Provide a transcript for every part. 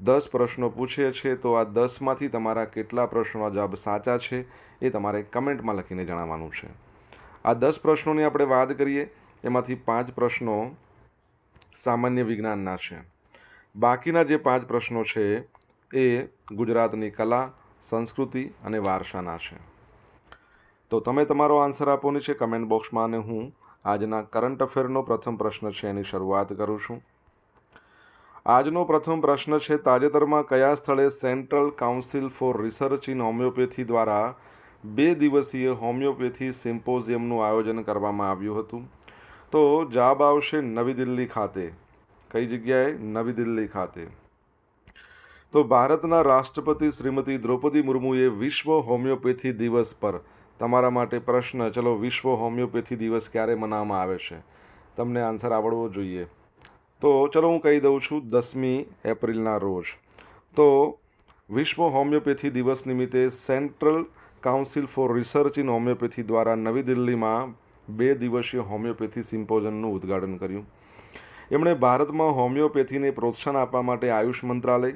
દસ પ્રશ્નો પૂછીએ છીએ તો આ દસમાંથી તમારા કેટલા પ્રશ્નોના જવાબ સાચા છે એ તમારે કમેન્ટમાં લખીને જણાવવાનું છે. આ દસ પ્રશ્નોની આપણે વાત કરીએ, એમાંથી પાંચ પ્રશ્નો સામાન્ય વિજ્ઞાનના છે. બાકીના જે પાંચ પ્રશ્નો છે એ ગુજરાતની કલા, સંસ્કૃતિ અને વારસાના છે. તો તમે તમારો આન્સર આપવાની છે કમેન્ટ બોક્સમાં અને હું આજના કરંટ અફેરનો પ્રથમ પ્રશ્ન છે એની શરૂઆત કરું છું. આજનો પ્રથમ પ્રશ્ન છે, તાજેતરમાં કયા સ્થળે Central Council for Research in Homoeopathy દ્વારા બે દિવસીય હોમિયોપેથી સિમ્પોઝિયમનું આયોજન કરવામાં આવ્યું હતું? તો જવાબ આવશે નવી દિલ્હી ખાતે. કઈ જગ્યાએ? નવી દિલ્હી ખાતે. તો ભારતના રાષ્ટ્રપતિ શ્રીમતી દ્રૌપદી મુર્મુએ વિશ્વ હોમિયોપેથી દિવસ પર તમારા માટે પ્રશ્ન, ચલો વિશ્વ હોમિયોપેથી દિવસ ક્યારે મનાવવામાં આવે છે? તમને આન્સર આવડવો જોઈએ. તો ચલો હું કહી દઉં છું દસમી એપ્રિલના રોજ. તો વિશ્વ હોમિયોપેથી દિવસ નિમિત્તે Central Council for Research in Homoeopathy દ્વારા નવી દિલ્હીમાં બે દિવસીય હોમિયોપેથી સિમ્પોઝનનું ઉદ્ઘાટન કર્યું. એમણે ભારતમાં હોમિયોપેથીને પ્રોત્સાહન આપવા માટે આયુષ મંત્રાલય,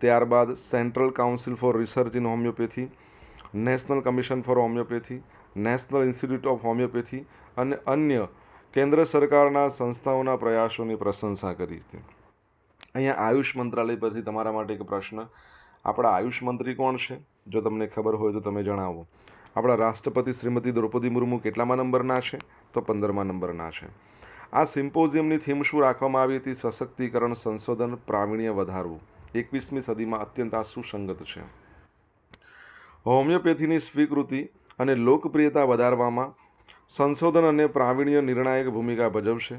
ત્યારબાદ Central Council for Research in Homoeopathy, National Commission for Homoeopathy, National Institute of Homoeopathy અને અન્ય કેન્દ્ર સરકારના સંસ્થાઓના પ્રયાસોની પ્રશંસા કરી હતી. અહીંયા આયુષ મંત્રાલય પરથી તમારા માટે એક પ્રશ્ન. આપણા આયુષ મંત્રી કોણ છે? જો તમને ખબર હોય તો તમે જણાવો. આપણા રાષ્ટ્રપતિ શ્રીમતી દ્રૌપદી મુર્મુ કેટલામાં નંબરના છે? તો પંદરમા નંબરના છે. આ સિમ્પોઝિયમની થીમ શું રાખવામાં આવી હતી? સશક્તિકરણ સંશોધન પ્રાવીણ્ય વધારવું. એકવીસમી સદીમાં અત્યંત આ સુસંગત છે. હોમિયોપેથીની સ્વીકૃતિ અને લોકપ્રિયતા વધારવામાં સંશોધન અને પ્રાવીણ્ય નિર્ણાયક ભૂમિકા ભજવશે.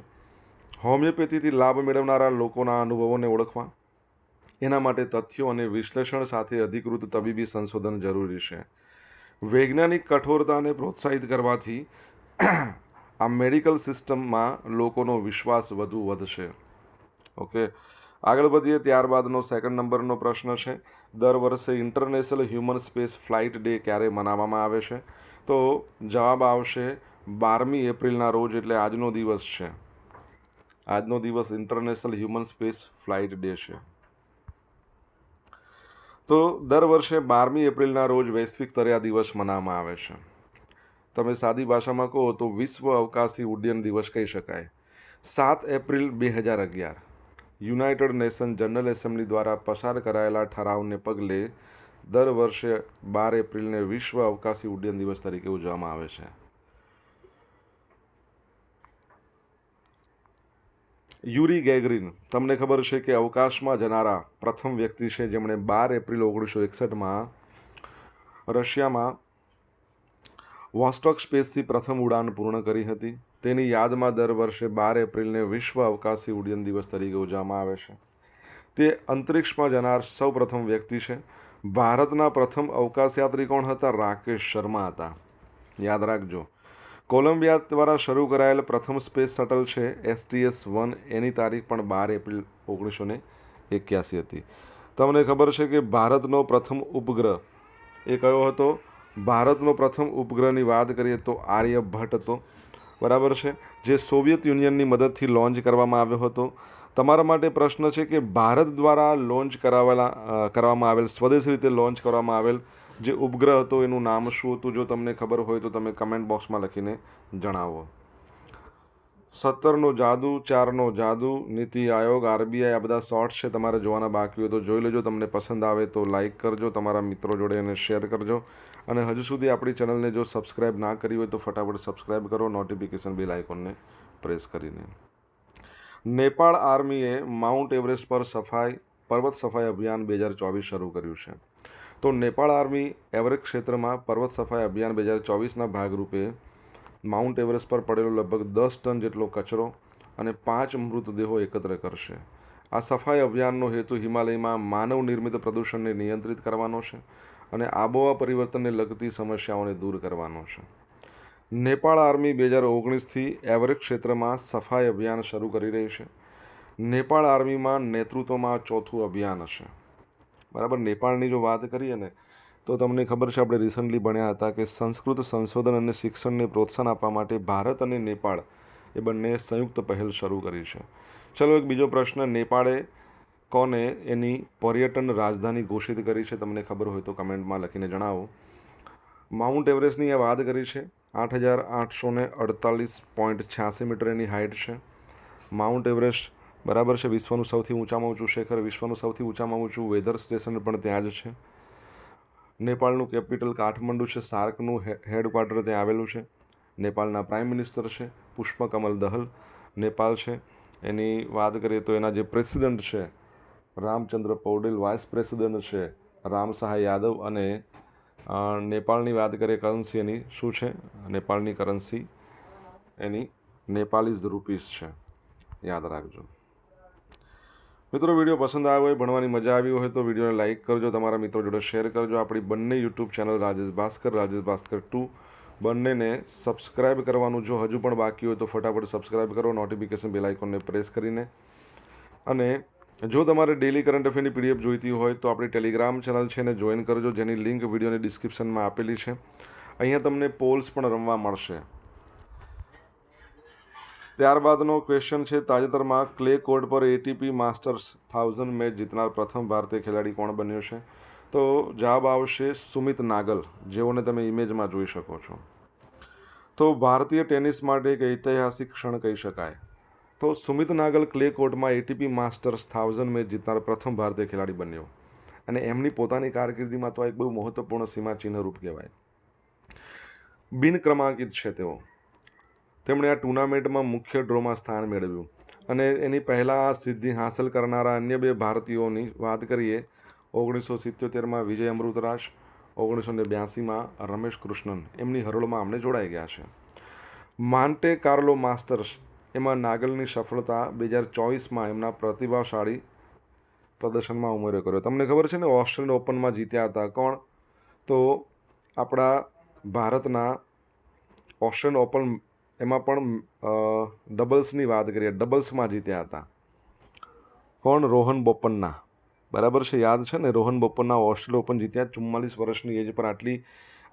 હોમિયોપેથીથી લાભ મેળવનારા લોકોના અનુભવોને ઓળખવા. એના માટે તથ્યો અને વિશ્લેષણ સાથે અધિકૃત તબીબી સંશોધન જરૂરી છે. વૈજ્ઞાનિક કઠોરતાને પ્રોત્સાહિત કરવાથી આ મેડિકલ સિસ્ટમમાં લોકોનો વિશ્વાસ વધુ વધશે. ઓકે, આગળ વધીએ. ત્યારબાદનો સેકન્ડ નંબરનો પ્રશ્ન છે. દર વર્ષે International Human Space Flight Day ક્યારે મનાવવામાં આવે છે? તો જવાબ આવશે બારમી એપ્રિલના રોજ એટલે આજનો દિવસ છે. આજનો દિવસ International Human Space Flight Day છે. તો દર વર્ષે બારમી એપ્રિલના રોજ વૈશ્વિક સ્તરે દિવસ મનાવવામાં આવે છે. તમે સાદી ભાષામાં કહો તો વિશ્વ અવકાશી ઉડ્ડયન દિવસ કહી શકાય. સાત એપ્રિલ બે હજાર અગિયાર. યુનાઇટેડ નેશન જનરલ એસેમ્બલી દ્વારા પસાર કરાયેલા ઠરાવને પગલે દર વર્ષે બાર એપ્રિલને વિશ્વ અવકાશી ઉડ્ડયન દિવસ તરીકે ઉજવવામાં આવે છે. યુરી ગેગરીન, તમને ખબર છે કે અવકાશમાં જનારા પ્રથમ વ્યક્તિ છે જેમણે બાર એપ્રિલ ઓગણીસો એકસઠમાં રશિયામાં વોસ્ટોક સ્પેસથી પ્રથમ ઉડાન પૂર્ણ કરી હતી. તેની યાદમાં દર વર્ષે બાર એપ્રિલને વિશ્વ અવકાશી ઉડ્ડયન દિવસ તરીકે ઉજવવામાં આવે છે. તે અંતરિક્ષમાં જનાર સૌપ્રથમ વ્યક્તિ છે. ભારતના પ્રથમ અવકાશયાત્રી કોણ હતા? રાકેશ શર્મા હતા. યાદ રાખજો. કોલંબિયા દ્વારા શરૂ કરાયેલ પ્રથમ સ્પેસ શટલ છે એસટીએસ વન. એની તારીખ પણ બાર એપ્રિલ ઓગણીસો ને એક્યાસી હતી. તમને ખબર છે કે ભારતનો પ્રથમ ઉપગ્રહ એ કયો હતો? ભારતનો પ્રથમ ઉપગ્રહની વાત કરીએ તો આર્યભટ્ટ હતો. બરાબર છે? જે સોવિયત યુનિયનની મદદથી લોન્ચ કરવામાં આવ્યો હતો. તમારા માટે પ્રશ્ન છે કે ભારત દ્વારા લોન્ચ કરાવેલા કરવામાં આવેલ, સ્વદેશી રીતે લોન્ચ કરવામાં આવેલ જે ઉપગ્રહ હતો, એનું નામ શું હતું, જો તમને ખબર હોય તો તમે કમેન્ટ બોક્સમાં લખીને જણાવો. સત્તરનો જાદુ, ચારનો જાદુ, નીતિ આયોગ, આરબીઆઈ, આ બધા શોર્ટ્સ છે તમારે જોવાના બાકી હોય તો જોઈ લેજો. તમને પસંદ આવે તો લાઇક કરજો, તમારા મિત્રો જોડે એને શેર કરજો. અને હજુ સુધી આપણી ચેનલને જો સબસ્ક્રાઇબ ના કરી હોય તો ફટાફટ સબસ્ક્રાઇબ કરો નોટિફિકેશન બિલ આઇકોનને પ્રેસ કરીને. નેપાળ આર્મીએ માઉન્ટ એવરેસ્ટ પર સફાઈ, પર્વત સફાઈ અભિયાન બે હજાર ચોવીસ શરૂ કર્યું છે. તો નેપાળ આર્મી એવરેસ્ટ ક્ષેત્રમાં પર્વત સફાઈ અભિયાન બે હજાર ચોવીસના ભાગરૂપે માઉન્ટ એવરેસ્ટ પર પડેલો લગભગ દસ ટન જેટલો કચરો અને પાંચ મૃતદેહો એકત્ર કરશે. આ સફાઈ અભિયાનનો હેતુ હિમાલયમાં માનવ નિર્મિત પ્રદૂષણને નિયંત્રિત કરવાનો છે અને આબોહવા પરિવર્તનને લગતી સમસ્યાઓને દૂર કરવાનો છે. નેપાળ આર્મી બે હજાર ઓગણીસથી એવરેસ્ટ ક્ષેત્રમાં સફાઈ અભિયાન શરૂ કરી રહી છે. નેપાળ આર્મીમાં નેતૃત્વમાં ચોથું અભિયાન હશે. બરાબર? નેપાળની જો વાત કરીએ ને, તો તમને ખબર છે, આપણે રિસન્ટલી ભણ્યા હતા કે સંસ્કૃત સંશોધન અને શિક્ષણને પ્રોત્સાહન આપવા માટે ભારત અને નેપાળ એ બંને સંયુક્ત પહેલ શરૂ કરી છે. ચલો એક બીજો પ્રશ્ન, નેપાળે કોને એની પર્યટન રાજધાની ઘોષિત કરી છે તમને ખબર હોય તો કમેન્ટમાં લખીને જણાવો. માઉન્ટ એવરેસ્ટની આ વાત કરી છે, આઠ હજાર આઠસો અડતાલીસ પોઈન્ટ છ્યાસી મીટર એની હાઇટ છે. માઉન્ટ એવરેસ્ટ બરાબર છે, વિશ્વનું સૌથી ઊંચામાં ઊંચું શેખર, વિશ્વનું સૌથી ઊંચામાં ઊંચું વેધર સ્ટેશન પણ ત્યાં જ છે. નેપાળનું કેપિટલ કાઠમંડુ છે, સાર્કનું હેડક્વાર્ટર ત્યાં આવેલું છે. નેપાળના પ્રાઇમ મિનિસ્ટર છે, પુષ્પકમલ દહલ નેપાળ છે. એની વાત કરીએ તો એના જે પ્રેસિડન્ટ છે, રામચંદ્ર પૌડેલ, વાઇસ પ્રેસિડન્ટ છે રામ સહાય યાદવ અને નેપાળની વાત કરીએ કરન્સી એની શું છે? નેપાળની કરન્સી એની નેપાળીઝ રૂપીસ છે. યાદ રાખજો. મિત્રો, વીડિયો પસંદ આવ્યો હોય, ભણવાની મજા આવી હોય તો વિડીયોને લાઇક કરજો, તમારા મિત્રો જોડે શેર કરજો. આપણી બંને YouTube channel Rajesh Bhaskar Rajesh Bhaskar two બંનેને સબસ્ક્રાઇબ કરવાનું. જો હજુ પણ બાકી હોય તો ફટાફટ સબસ્ક્રાઇબ કરો, નોટિફિકેશન બેલ આઇકોનને પ્રેસ કરીને. અને જો તમારે ડેલી કરંટ અફેરની પીડીએફ જોઈતી હોય તો આપણી ટેલિગ્રામ ચેનલ છે ને, જોઈન કરજો. જેની લિંક વિડીયોની ડિસ્ક્રિપ્શનમાં આપેલી છે. અહીંયા તમને પોલ્સ પણ રમવા મળશે. ત્યારબાદનો ક્વેશ્ચન છે, તાજેતરમાં ક્લે કોર્ટ પર એટીપી માસ્ટર્સ થાઉઝન્ડ મેચ જીતનાર પ્રથમ ભારતીય ખેલાડી કોણ બન્યો છે? તો જવાબ આવશે સુમિત નાગલ, જેઓને તમે ઇમેજમાં જોઈ શકો છો. તો ભારતીય ટેનિસ માટે એક ઐતિહાસિક ક્ષણ કહી શકાય. તો સુમિત નાગલ ક્લે કોર્ટમાં એટીપી માસ્ટર્સ થાઉઝન્ડ મેચ જીતનાર પ્રથમ ભારતીય ખેલાડી બન્યો. અને એમની પોતાની કારકિર્દીમાં તો એક બહુ મહત્વપૂર્ણ સીમાચિહ્નરૂપ કહેવાય. બિનક્રમાંકિત છે તેઓ. તેમણે આ ટુર્નામેન્ટમાં મુખ્ય ડ્રોમાં સ્થાન મેળવ્યું. અને એની પહેલાં આ સિદ્ધિ હાંસલ કરનારા અન્ય બે ભારતીયોની વાત કરીએ, ઓગણીસો સિત્યોતેરમાં વિજય અમૃતરાજ, ઓગણીસો ને બ્યાસીમાં રમેશ કૃષ્ણન. એમની હરોળમાં અમને જોડાઈ ગયા છે. માન્ટે કાર્લો માસ્ટર્સ એમાં નાગલની સફળતા બે હજાર ચોવીસમાં એમના પ્રતિભાશાળી પ્રદર્શનમાં ઉમેરો કર્યો. તમને ખબર છે ને, ઓસ્ટ્રેલિયન ઓપનમાં જીત્યા હતા. કોણ? તો આપણા ભારતના ઓસ્ટ્રેલિયન ઓપન એમાં પણ ડબલ્સની વાત કરીએ ડબલ્સમાં જીત્યા હતા. કોણ? રોહન બોપન્ના. બરાબર છે, યાદ છે ને? રોહન બોપન્ના ઓસ્ટ્રેલિયા ઓપન જીત્યા, ચુમ્માલીસ વર્ષની એજ પર આટલી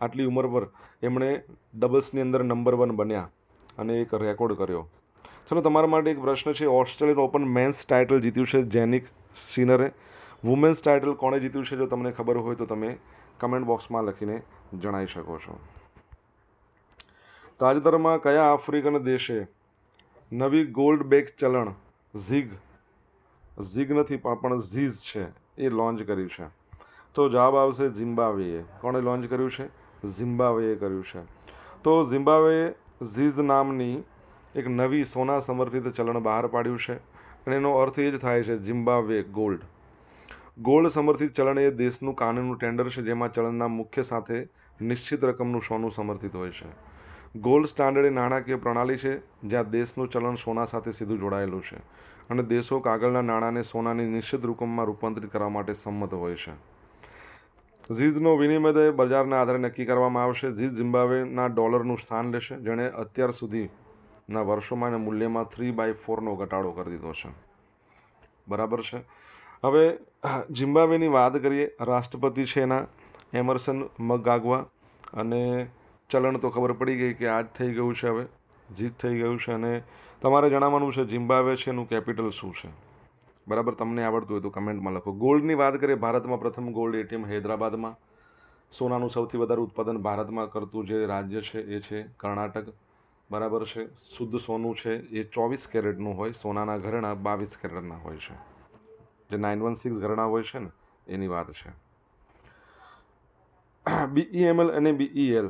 આટલી ઉંમર પર એમણે ડબલ્સની અંદર નંબર વન બન્યા અને એક રેકોર્ડ કર્યો. ચલો, તમારા માટે એક પ્રશ્ન છે, ઓસ્ટ્રેલિયન ઓપન મેન્સ ટાઇટલ જીત્યું છે જેનિક સિનરે વુમેન્સ ટાઇટલ કોણે જીત્યું છે, જો તમને ખબર હોય તો તમે કમેન્ટ બોક્સમાં લખીને જણાવી શકો છો. તાજેતરમાં કયા આફ્રિકન દેશે નવી ગોલ્ડ બેક ચલણ, ઝીગ ઝીગ નથી પણ ઝીઝ છે એ લોન્ચ કર્યું છે. તો જવાબ આવશે ઝિમ્બાવેએ કોણે લોન્ચ કર્યું છે? ઝિમ્બાવેએ કર્યું છે. તો ઝિમ્બાવેએ ઝીઝ નામની એક નવી સોના સમર્થિત ચલણ બહાર પાડ્યું છે અને એનો અર્થ એ જ થાય છે ઝિમ્બાવે ગોલ્ડ. ગોલ્ડ સમર્થિત ચલણ એ દેશનું કાનૂનનું ટેન્ડર છે જેમાં ચલણના મુખ્ય સાથે નિશ્ચિત રકમનું સોનું સમર્થિત હોય છે. ગોલ્ડ સ્ટાન્ડર્ડ એ નાણાકીય પ્રણાલી છે, જ્યાં દેશનું ચલણ સોના સાથે સીધું જોડાયેલું છે અને દેશો કાગળના નાણાંને સોનાની નિશ્ચિત રકમમાં રૂપાંતરિત કરવા માટે સંમત હોય છે. ઝીઝનો વિનિમય દર બજારના આધારે નક્કી કરવામાં આવશે. ઝીઝ ઝિમ્બાબ્વેના ડોલરનું સ્થાન લેશે, જેણે અત્યાર સુધીના વર્ષોમાં અને મૂલ્યમાં થ્રી બાય ફોરનો ઘટાડો કરી દીધો છે. બરાબર છે? હવે, ઝિમ્બાબ્વેની વાત કરીએ. રાષ્ટ્રપતિ છે એના, એમર્સન મગાગવા અને ચલણ તો ખબર પડી ગઈ કે આ જ થઈ ગયું છે હવે, જીત થઈ ગયું છે અને તમારે જણાવવાનું છે જિમ્બાવે છે એનું કેપિટલ શું છે? બરાબર, તમને આવડતું હોય તો કમેન્ટમાં લખો. ગોલ્ડની વાત કરીએ, ભારતમાં પ્રથમ ગોલ્ડ એટીએમ હૈદરાબાદમાં. સોનાનું સૌથી વધારે ઉત્પાદન ભારતમાં કરતું જે રાજ્ય છે એ છે કર્ણાટક. બરાબર છે, શુદ્ધ સોનું છે એ ચોવીસ કેરેટનું હોય, સોનાના ઘરેણા બાવીસ કેરેટના હોય છે. જે નાઇન વન સિક્સ ઘરેણા હોય છે ને, એની વાત છે. બીઈએમએલ અને BEL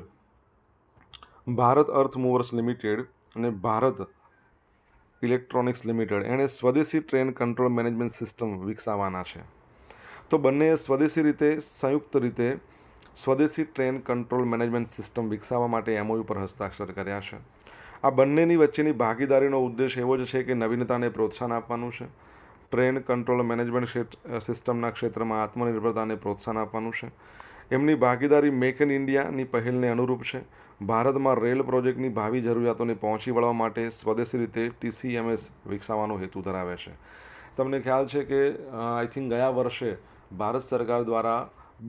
Bharat earth movers limited અને ભારત ઇલેક્ટ્રોનિક્સ લિમિટેડ એણે સ્વદેશી ટ્રેન કંટ્રોલ મેનેજમેન્ટ સિસ્ટમ વિકસાવવાના છે. તો બંનેએ સ્વદેશી રીતે, સંયુક્ત રીતે સ્વદેશી ટ્રેન કંટ્રોલ મેનેજમેન્ટ સિસ્ટમ વિકસાવવા માટે એમઓયુ પર હસ્તાક્ષર કર્યા છે. આ બંનેની વચ્ચેની ભાગીદારીનો ઉદ્દેશ એવો જ છે કે નવીનતાને પ્રોત્સાહન આપવાનું છે, ટ્રેન કંટ્રોલ મેનેજમેન્ટ સિસ્ટમના ક્ષેત્રમાં આત્મનિર્ભરતાને પ્રોત્સાહન આપવાનું છે એમની ભાગીદારી મેક ઇન ઇન્ડિયાની પહેલને અનુરૂપ છે. ભારતમાં રેલ પ્રોજેક્ટની ભાવિ જરૂરિયાતોને પહોંચી વળવા માટે સ્વદેશી રીતે ટીસીએમએસ વિકસાવવાનો હેતુ ધરાવે છે. તમને ખ્યાલ છે કે આઈ થિંક ગયા વર્ષે ભારત સરકાર દ્વારા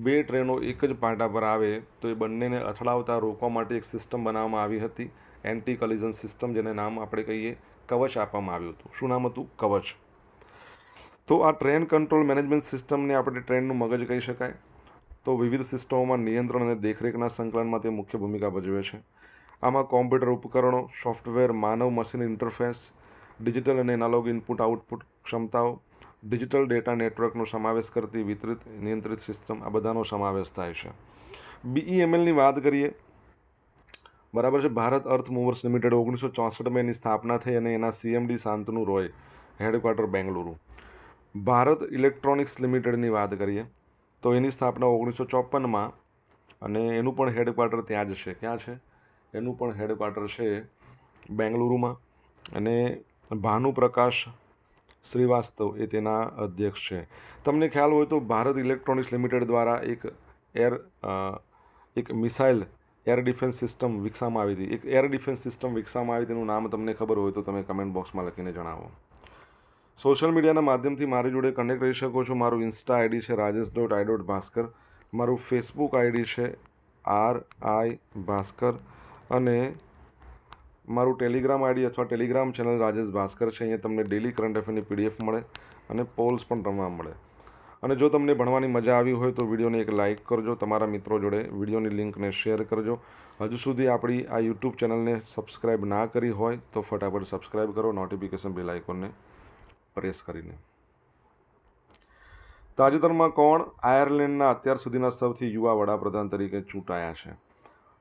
બે ટ્રેનો એક જ પાટા પર આવે તો એ બંનેને અથડાવતા રોકવા માટે એક સિસ્ટમ બનાવવામાં આવી હતી. એન્ટી કલિઝન સિસ્ટમ જેને નામ આપણે કહીએ, કવચ આપવામાં આવ્યું હતું. શું નામ હતું? કવચ. તો આ ટ્રેન કંટ્રોલ મેનેજમેન્ટ સિસ્ટમને આપણે ટ્રેનનું મગજ કહી શકાય. તો વિવિધ સિસ્ટમોમાં નિયંત્રણ અને દેખરેખના સંકલનમાં તે મુખ્ય ભૂમિકા ભજવે છે. આમાં કોમ્પ્યુટર ઉપકરણો, સોફ્ટવેર, માનવ મશીન ઇન્ટરફેસ, ડિજિટલ અને એનાલોગ ઇનપુટ, આઉટપુટ ક્ષમતાઓ, ડિજિટલ ડેટા નેટવર્કનો સમાવેશ કરતી વિતરિત, નિયંત્રિત સિસ્ટમ, આ બધાનો સમાવેશ થાય છે. બીઈએમએલની વાત કરીએ, બરાબર છે, ભારત અર્થ મૂવર્સ લિમિટેડ ઓગણીસો ચોસઠમાં એની સ્થાપના થઈ અને એના CMD Shantanu Roy, headquarter Bengaluru. Bharat Electronics લિમિટેડની વાત કરીએ તો એની સ્થાપના ઓગણીસો ચોપનમાં અને એનું પણ હેડક્વાર્ટર ત્યાં જ છે. ક્યાં છે? એનું પણ હેડક્વાર્ટર છે બેંગલુરુમાં. અને ભાનુપ્રકાશ શ્રીવાસ્તવ એ તેના અધ્યક્ષ છે. તમને ખ્યાલ હોય તો ભારત ઇલેક્ટ્રોનિક્સ લિમિટેડ દ્વારા એક એર એક મિસાઇલ એર ડિફેન્સ સિસ્ટમ વિકસાવવામાં આવી હતી. એક એર ડિફેન્સ સિસ્ટમ વિકસાવવામાં આવી તેનું નામ તમને ખબર હોય તો તમે કમેન્ટ બોક્સમાં લખીને જણાવો. સોશિયલ મીડિયાના માધ્યમથી મારી જોડે કનેક્ટ રહી શકો છો. મારું ઇન્સ્ટા આઈડી છે Rajesh dot I dot Bhaskar મારું ફેસબુક આઈડી છે આર આઈ ભાસ્કર અને મારું ટેલિગ્રામ આઈડી અથવા ટેલિગ્રામ ચેનલ રાજેશ ભાસ્કર છે. અહીંયા તમને ડેલી કરંટ અફેરની પીડીએફ મળે અને પોલ્સ પણ રમવા મળે. અને જો તમને ભણવાની મજા આવી હોય તો વિડીયોને એક લાઇક કરજો. તમારા મિત્રો જોડે વિડીયોની લિંકને શેર કરજો. હજુ સુધી આપણી આ યુટ્યુબ ચેનલને સબસ્ક્રાઈબ ના કરી હોય તો ફટાફટ સબસ્ક્રાઈબ કરો. નોટિફિકેશન બેલ આઇકોનને પ્રેસ કરીને. તાજેતરમાં કોણ આયર્લેન્ડના અત્યાર સુધીના સૌથી યુવા વડાપ્રધાન તરીકે ચૂંટાયા છે?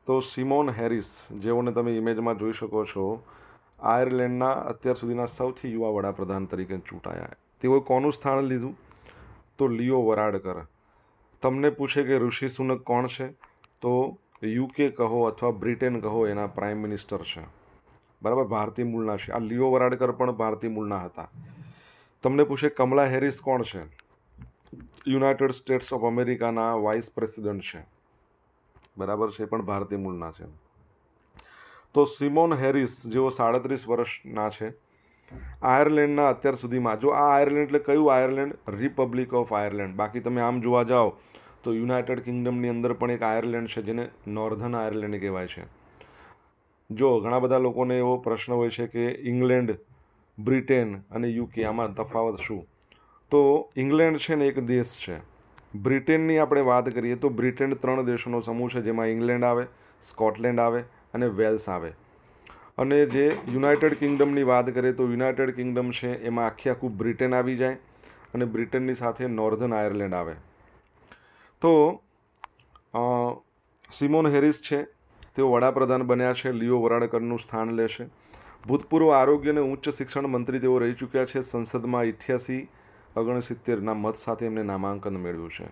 તો સિમોન હેરિસ, જેઓને તમે ઇમેજમાં જોઈ શકો છો, આયર્લેન્ડના અત્યાર સુધીના સૌથી યુવા વડાપ્રધાન તરીકે ચૂંટાયા તેઓએ કોનું સ્થાન લીધું? તો લિયો વરાડકર. તમને પૂછે કે ઋષિ સુનક કોણ છે? તો યુકે કહો અથવા બ્રિટેન કહો, એના પ્રાઇમ મિનિસ્ટર છે. બરાબર ભારતીય મૂળના છે. આ લિયો વરાડકર પણ ભારતીય મૂળના હતા. તમને પૂછે કમલા હેરિસ કોણ છે? યુનાઇટેડ સ્ટેટ્સ ઓફ અમેરિકાના વાઇસ પ્રેસિડન્ટ છે. બરાબર છે પણ ભારતીય મૂળના છે. તો સિમોન હેરિસ, જેઓ સાડત્રીસ વર્ષના છે, આયર્લેન્ડના અત્યાર સુધીમાં. જો આ આયર્લેન્ડ એટલે કયું આયર્લેન્ડ? Republic of Ireland. બાકી તમે આમ જોવા જાઓ, તો યુનાઇટેડ કિંગડમની અંદર પણ એક આયર્લેન્ડ છે, જેને નોર્ધન આયર્લેન્ડ કહેવાય છે. જો ઘણા બધા લોકોને એવો પ્રશ્ન હોય છે કે ઇંગ્લેન્ડ બ્રિટેન અને યુકે આમાં તફાવત શું? તો ઇંગ્લેન્ડ છે ને એક દેશ છે. બ્રિટેનની આપણે વાત કરીએ તો બ્રિટેન ત્રણ દેશોનો સમૂહ છે જેમાં ઇંગ્લેન્ડ આવે, સ્કોટલેન્ડ આવે અને વેલ્સ આવે. અને જે યુનાઇટેડ કિંગડમની વાત કરીએ તો યુનાઇટેડ કિંગડમ છે એમાં આખી આખું બ્રિટેન આવી જાય અને બ્રિટનની સાથે નોર્ધન આયર્લેન્ડ આવે. તો સિમોન હેરિસ છે, તેઓ વડાપ્રધાન બન્યા છે, લિયો વરાડકરનું સ્થાન લેશે ભૂતપૂર્વ આરોગ્ય અને ઉચ્ચ શિક્ષણ મંત્રી તેઓ રહી ચૂક્યા છે. સંસદમાં ઇઠ્યાસી ઓગણસિત્તેરના મત સાથે એમને નામાંકન મેળવ્યું છે.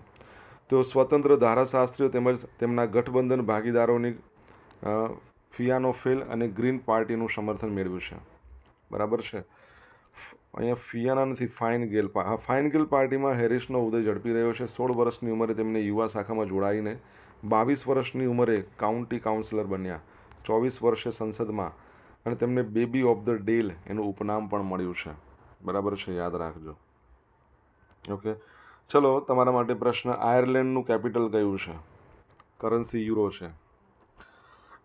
તેઓ સ્વતંત્ર ધારાશાસ્ત્રીઓ તેમજ તેમના ગઠબંધન ભાગીદારોની ફિયાનોફેલ અને ગ્રીન પાર્ટીનું સમર્થન મેળવ્યું છે. બરાબર છે? અહીંયા ફિયાના નથી, ફાઇન ગેલ ફાઇન ગેલ પાર્ટીમાં હેરિસનો ઉદય ઝડપી રહ્યો છે. સોળ વર્ષની ઉંમરે તેમને યુવા શાખામાં જોડાઈને બાવીસ વર્ષની ઉંમરે કાઉન્ટી કાઉન્સિલર બન્યા. ચોવીસ વર્ષે સંસદમાં અને તેમને બેબી ઓફ ધ ડેલ એનું ઉપનામ પણ મળ્યું છે. બરાબર છે? યાદ રાખજો. ઓકે ચલો, તમારા માટે પ્રશ્ન આયર્લેન્ડનું કેપિટલ કયું છે? કરન્સી યુરો છે.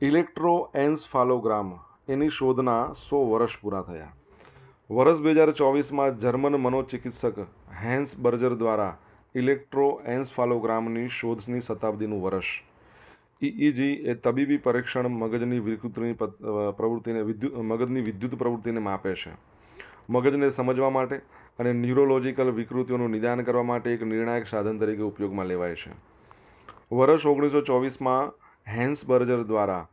ઇલેક્ટ્રો એન્સફાલોગ્રામ એની શોધના સો વર્ષ પૂરા થયા. વર્ષ બે હજાર ચોવીસમાં જર્મન મનોચિકિત્સક હેન્સ બર્જર દ્વારા ઇલેક્ટ્રો એન્સફાલોગ્રામની શોધની શતાબ્દીનું વર્ષ. ઇઈજી એ તબીબી પરીક્ષણ મગજની વિકૃતિની પ્રવૃત્તિને વિદ્યુત મગજની વિદ્યુત પ્રવૃત્તિને માપે છે. મગજને સમજવા માટે અને ન્યુરોલોજિકલ વિકૃતિઓનું નિદાન કરવા માટે એક નિર્ણાયક સાધન તરીકે ઉપયોગમાં લેવાય છે. વર્ષ ઓગણીસો ચોવીસમાં હેન્સ બર્જર દ્વારા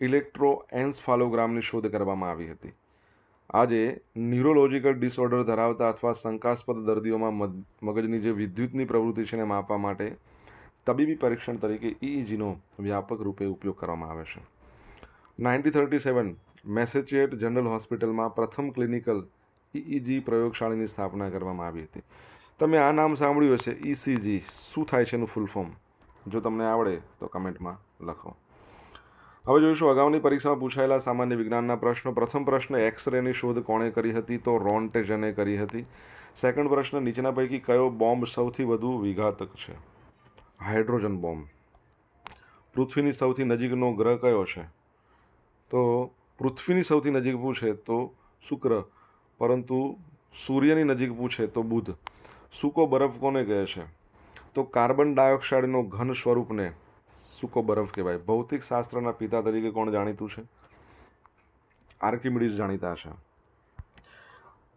ઇલેક્ટ્રો એન્સફાલોગ્રામની શોધ કરવામાં આવી હતી. આજે ન્યુરોલોજિકલ ડિસઓર્ડર ધરાવતા અથવા શંકાસ્પદ દર્દીઓમાં મગજની જે વિદ્યુતની પ્રવૃત્તિ છે એને માપવા માટે તબીબી પરીક્ષણ તરીકે ઇઈજીનો વ્યાપક રૂપે ઉપયોગ કરવામાં આવે છે. Ninety thirty seven Massachusetts General હોસ્પિટલમાં પ્રથમ ક્લિનિકલ ઇઈજી પ્રયોગશાળાની સ્થાપના કરવામાં આવી હતી. તમે આ નામ સાંભળ્યું હશે ઇસીજી શું થાય છે એનું ફૂલ ફોર્મ જો તમને આવડે તો કમેન્ટમાં લખો. હવે જોઈશું, અગાઉની પરીક્ષામાં પૂછાયેલા સામાન્ય વિજ્ઞાનના પ્રશ્નો. પ્રથમ પ્રશ્ન એક્સરેની શોધ કોણે કરી હતી? તો રોન્ટેજને કરી હતી. સેકન્ડ પ્રશ્ન, નીચેના પૈકી કયો બોમ્બ સૌથી વધુ વિઘાતક છે? Hydrogen bomb. પૃથ્વીની સૌથી નજીકનો ગ્રહ કયો છે? તો પૃથ્વીની સૌથી નજીક પૂછે તો શુક્ર, પરંતુ સૂર્યની નજીક પૂછે તો બુધ. સૂકો બરફ કોને કહે છે? તો કાર્બન ડાયોક્સાઇડનો ઘન સ્વરૂપને સૂકો બરફ કહેવાય. ભૌતિક શાસ્ત્રના પિતા તરીકે કોણ જાણીતું છે? આર્કિમિડીઝ જાણીતા છે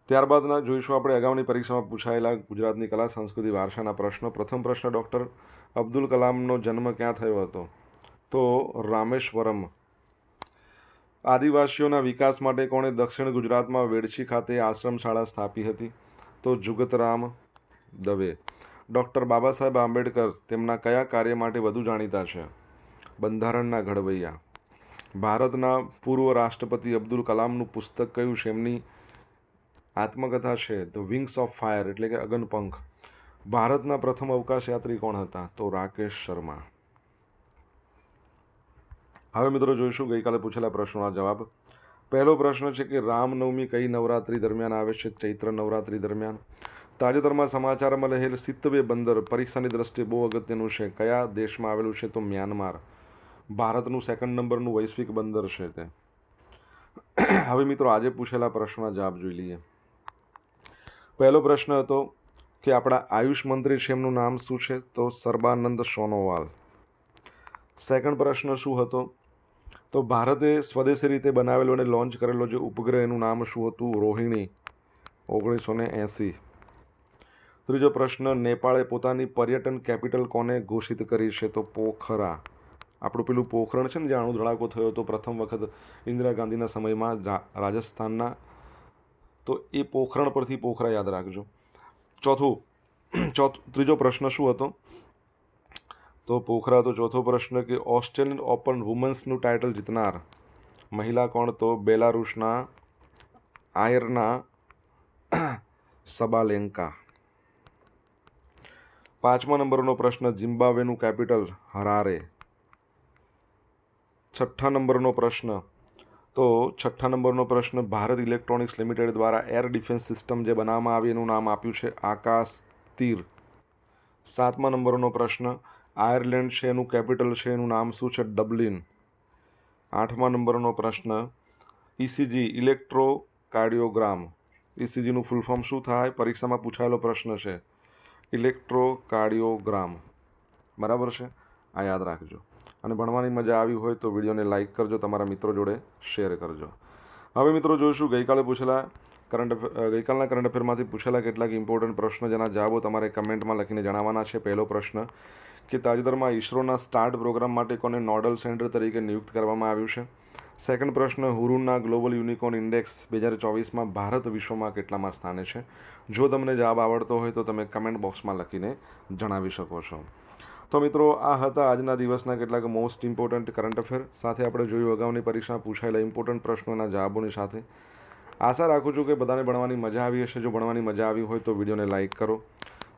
ત્યારબાદના જોઈશું આપણે અગાઉની પરીક્ષામાં પૂછાયેલા ગુજરાતની કલા, સંસ્કૃતિ, વારસાના પ્રશ્નો. પ્રથમ પ્રશ્ન, ડૉક્ટર અબ્દુલ કલામનો જન્મ ક્યાં થયો હતો? તો રામેશ્વરમ. આદિવાસીઓના વિકાસ માટે કોણે દક્ષિણ ગુજરાતમાં વેડછી ખાતે આશ્રમ શાળા સ્થાપી હતી? તો જુગતરામ દવે. ડૉક્ટર બાબા સાહેબ આંબેડકર તેમના કયા કાર્ય માટે વધુ જાણીતા છે? બંધારણના ઘડવૈયા. ભારતના પૂર્વ રાષ્ટ્રપતિ અબ્દુલ કલામનું પુસ્તક કયું છે એમની આત્મકથા છે? ધ વિંગ્સ ઓફ ફાયર, એટલે કે અગનપંખ. ભારતના પ્રથમ અવકાશયાત્રી કોણ હતા? તો રાકેશ શર્મા. હવે મિત્રો જોઈશું ગઈકાલે પૂછેલા પ્રશ્નોના જવાબ. પહેલો પ્રશ્ન છે કે રામનવમી કઈ નવરાત્રી દરમિયાન આવે છે? ચૈત્ર નવરાત્રી દરમિયાન. તાજેતરમાં સમાચારમાં રહેલ સિત્તવે બંદર પરીક્ષાની દ્રષ્ટિએ બહુ અગત્યનું છે. કયા દેશમાં આવેલું છે તો મ્યાનમાર. ભારતનું સેકન્ડ નંબરનું વૈશ્વિક બંદર છે તે. હવે મિત્રો આજે પૂછેલા પ્રશ્નોના જવાબ જોઈ લઈએ. પહેલો પ્રશ્ન હતો કે આપણા આયુષ મંત્રી છે, એમનું નામ શું છે? તો સર્બાનંદ સોનોવાલ. સેકન્ડ પ્રશ્ન શું હતો? તો ભારતે સ્વદેશી રીતે બનાવેલો અને લોન્ચ કરેલો જે ઉપગ્રહ એનું નામ શું હતું? રોહિણી ઓગણીસો ને એંસી. ત્રીજો પ્રશ્ન, નેપાળે પોતાની પર્યટન કેપિટલ કોને ઘોષિત કરી છે? તો પોખરા. આપણું પેલું પોખરણ છે ને જે અણુ ધડાકો થયો હતો પ્રથમ વખત ઇન્દિરા ગાંધીના સમયમાં રાજસ્થાનના. તો એ પોખરણ પરથી પોખરા યાદ રાખજો. ચોથું, ચોથ, ત્રીજો પ્રશ્ન શું હતો? તો પોખરા તો ચોથો પ્રશ્ન કે ઓસ્ટ્રેલિયન ઓપન વુમન્સનું ટાઇટલ જીતનાર મહિલા કોણ? તો બેલારુસના આયરના સબાલેન્કા. પાંચમા નંબરનો પ્રશ્ન, ઝિમ્બાબ્વેનું કેપિટલ હરારે. છઠ્ઠા નંબરનો પ્રશ્ન તો છઠ્ઠા નંબરનો પ્રશ્ન, ભારત ઇલેક્ટ્રોનિક્સ લિમિટેડ દ્વારા એર ડિફેન્સ સિસ્ટમ જે બનાવવામાં આવી એનું નામ આપ્યું છે આકાશ તીર. સાતમા નંબરનો પ્રશ્ન, આયર્લેન્ડ છે એનું કેપિટલ છે, એનું નામ શું છે? ડબલિન. આઠમા નંબરનો પ્રશ્ન, ઇસીજી ઇલેક્ટ્રો કાર્ડિયોગ્રામ ઇસીજીનું ફૂલ ફોર્મ શું થાય? પરીક્ષામાં પૂછાયેલો પ્રશ્ન છે. ઇલેક્ટ્રો કાર્ડિયોગ્રામ બરાબર છે? આ યાદ રાખજો. અને ભણવાની મજા આવી હોય તો વિડીયોને લાઇક કરજો, તમારા મિત્રો જોડે શેર કરજો. હવે મિત્રો જોઈશું, ગઈકાલે પૂછેલા કરંટ અફેર ગઈકાલના કરંટ અફેરમાંથી પૂછેલા કેટલાક ઇમ્પોર્ટન્ટ પ્રશ્નો, જેના જવાબો તમારે કમેન્ટમાં લખીને જણાવવાના છે. પહેલો પ્રશ્ન, કે તાજેતરમાં ઇસરોના સ્ટાર્ટ પ્રોગ્રામ માટે કોને નોડલ સેન્ટર તરીકે નિયુક્ત કરવામાં આવ્યું છે? સેકન્ડ પ્રશ્ન હુરુના ગ્લોબલ યુનિકોર્ન ઇન્ડેક્સ બે હજાર ચોવીસમાં ભારત વિશ્વમાં કેટલામાં સ્થાને છે? જો તમને જવાબ આવડતો હોય તો તમે કમેન્ટ બોક્સમાં લખીને જણાવી શકો છો. તો મિત્રો, આ હતા આજના દિવસના કેટલાક મોસ્ટ ઇમ્પોર્ટન્ટ કરંટ અફેર સાથે આપણે જોયું, અગાઉની પરીક્ષામાં પૂછાયેલા ઇમ્પોર્ટન્ટ પ્રશ્નોના જવાબોની સાથે. આશા રાખું છું કે બધાને ભણવાની મજા આવી હશે. જો ભણવાની મજા આવી હોય તો વિડીયોને લાઇક કરો.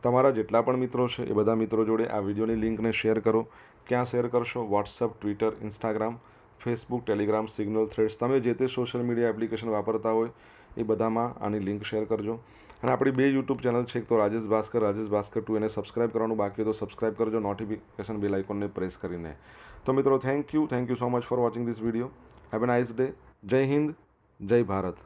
તમારા જેટલા પણ મિત્રો છે, એ બધા મિત્રો જોડે આ વિડીયોની લિંકને શેર કરો. ક્યાં શેર કરશો? WhatsApp Twitter Instagram Facebook Telegram Signal Threads તમે જે તે સોશિયલ મીડિયા એપ્લિકેશન વાપરતા હોય, એ બધામાં આની લિંક શેર કરજો. અને આપણી બે યુટ્યુબ ચેનલ છે, એક તો રાજેશ ભાસ્કર રાજેશ ભાસ્કર ટુ, એને સબસ્ક્રાઇબ કરવાનું, બાકી તો સબસ્ક્રાઇબ કરજો નોટિફિકેશન બેલ આઇકોનને પ્રેસ કરીને. તો મિત્રો thank you thank you so much for watching this video have a nice day જય હિન્દ જય ભારત